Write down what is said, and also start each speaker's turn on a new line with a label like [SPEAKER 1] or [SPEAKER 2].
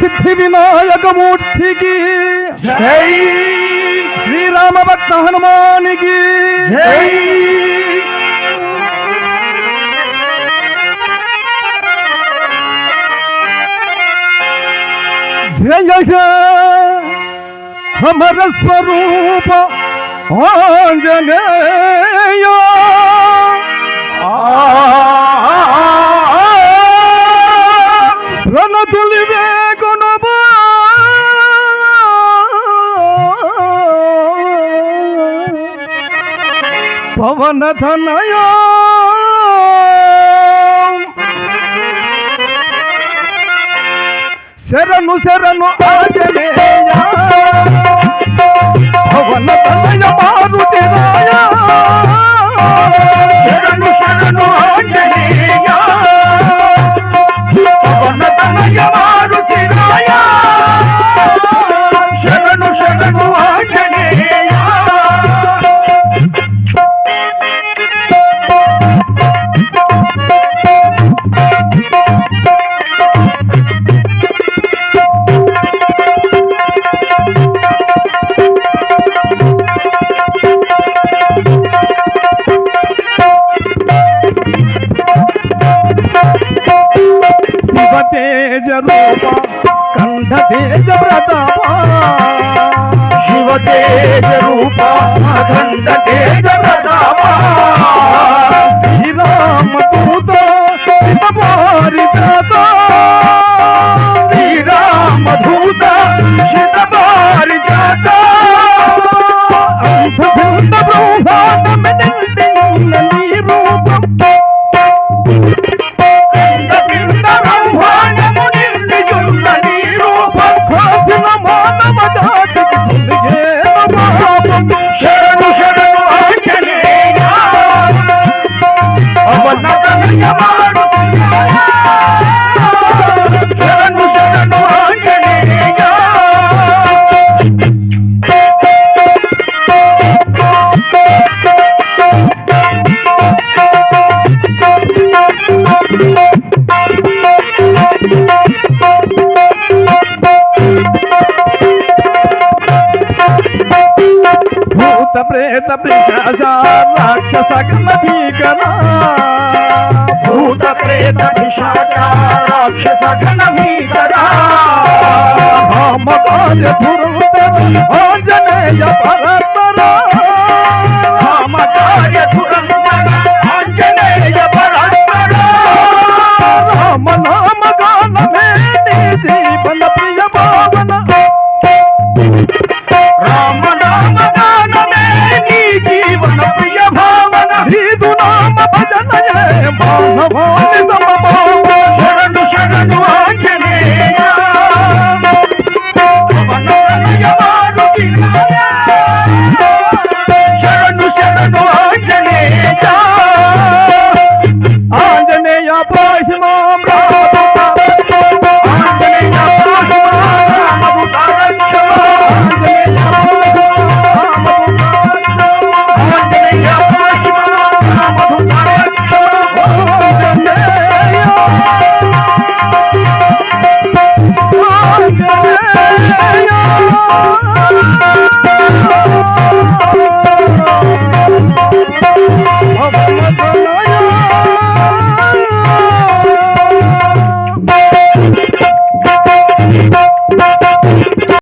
[SPEAKER 1] సిద్ధి వినాయకమూర్తికి
[SPEAKER 2] జై
[SPEAKER 1] శ్రీరామ భక్త హనుమానికి
[SPEAKER 2] జై
[SPEAKER 1] జయ జయ అమర స్వరూప ఆంజనేయ రణతులి పవన శరణు శరణు ఆంజనేయ పవన తనయ మారుతి రాయ
[SPEAKER 2] శరణు శరణు ఆంజనేయ
[SPEAKER 1] కంధ తేజ ప్రతాప.
[SPEAKER 2] శివ తేజ రూప కంధ తేజ ప్రతాప.
[SPEAKER 1] قاتي
[SPEAKER 2] کي مون کي يما پتو شيراں جو شيراں جو
[SPEAKER 1] భూత ప్రేత రాక్షస గణ భీకర
[SPEAKER 2] భూత ప్రేత రాక్షస ఘన భీకరా
[SPEAKER 1] రామ కార్య ధురంధరి ఆంజనేయ పరపర
[SPEAKER 2] போன
[SPEAKER 1] போன